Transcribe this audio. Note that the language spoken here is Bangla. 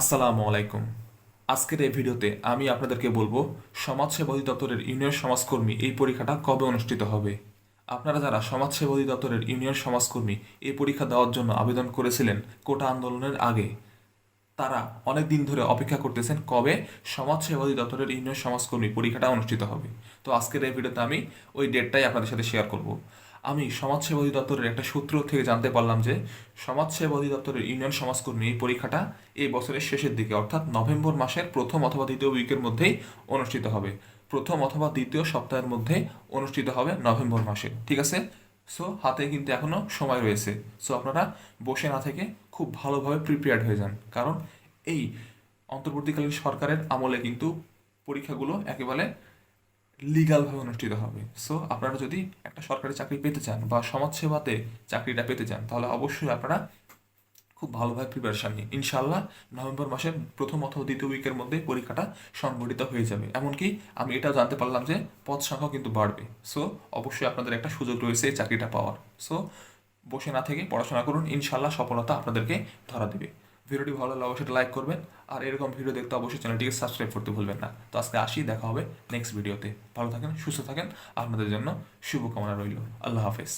আসসালামু আলাইকুম। আজকের এই ভিডিওতে আমি আপনাদেরকে বলব, সমাজসেবা অধিদপ্তরের ইউনিয়ন সমাজকর্মী এই পরীক্ষাটা কবে অনুষ্ঠিত হবে? আপনারা যারা সমাজসেবা অধিদপ্তরের ইউনিয়ন সমাজকর্মী এই পরীক্ষা দেওয়ার জন্য আবেদন করেছিলেন কোটা আন্দোলনের আগে, তারা অনেক দিন ধরে অপেক্ষা করতেছেন কবে সমাজসেবা অধিদপ্তরের ইউনিয়ন সমাজকর্মী পরীক্ষাটা অনুষ্ঠিত হবে। তো আজকের এই ভিডিওতে আমি ওই ডেটটাই আপনাদের সাথে শেয়ার করব। আমি সমাজসেবা অধিদপ্তরের একটা সূত্র থেকে জানতে পারলাম যে সমাজসেবা অধিদপ্তরের ইউনিয়ন সমাজকর্মী এই পরীক্ষাটা এই বছরের শেষের দিকে, অর্থাৎ নভেম্বর মাসের প্রথম অথবা দ্বিতীয় উইকের মধ্যেই অনুষ্ঠিত হবে। প্রথম অথবা দ্বিতীয় সপ্তাহের মধ্যে অনুষ্ঠিত হবে নভেম্বর মাসে, ঠিক আছে? সো হাতে কিন্তু এখনও সময় রয়েছে। সো আপনারা বসে না থেকে খুব ভালোভাবে প্রিপেয়ার্ড হয়ে যান। কারণ এই অন্তর্বর্তীকালীন সরকারের আমলে কিন্তু পরীক্ষাগুলো একেবারে লিগালভাবে অনুষ্ঠিত হবে। সো আপনারা যদি একটা সরকারি চাকরি পেতে চান বা সমাজসেবাতে চাকরিটা পেতে চান, তাহলে অবশ্যই আপনারা খুব ভালোভাবে প্রিপারেশন নিন। ইনশাল্লাহ নভেম্বর মাসের প্রথম অথবা দ্বিতীয় উইকের মধ্যে পরীক্ষাটা সংগঠিত হয়ে যাবে। এমনকি আমি এটাও জানতে পারলাম যে পদ সংখ্যাও কিন্তু বাড়বে। সো অবশ্যই আপনাদের একটা সুযোগ রয়েছে এই চাকরিটা পাওয়ার। সো বসে না থেকে পড়াশোনা করুন। ইনশাল্লাহ সফলতা আপনাদেরকে ধরা দেবে। ভিডিওটি ভালো লাগলে অবশ্যই লাইক করবেন। আর এরকম ভিডিও দেখতে অবশ্যই চ্যানেলটিকে সাবস্ক্রাইব করতে ভুলবেন না। তো আজকে আসি, দেখা হবে নেক্সট ভিডিওতে ভালো থাকেন, সুস্থ থাকেন। আপনাদের জন্য শুভকামনা রইল। আল্লাহ হাফেজ।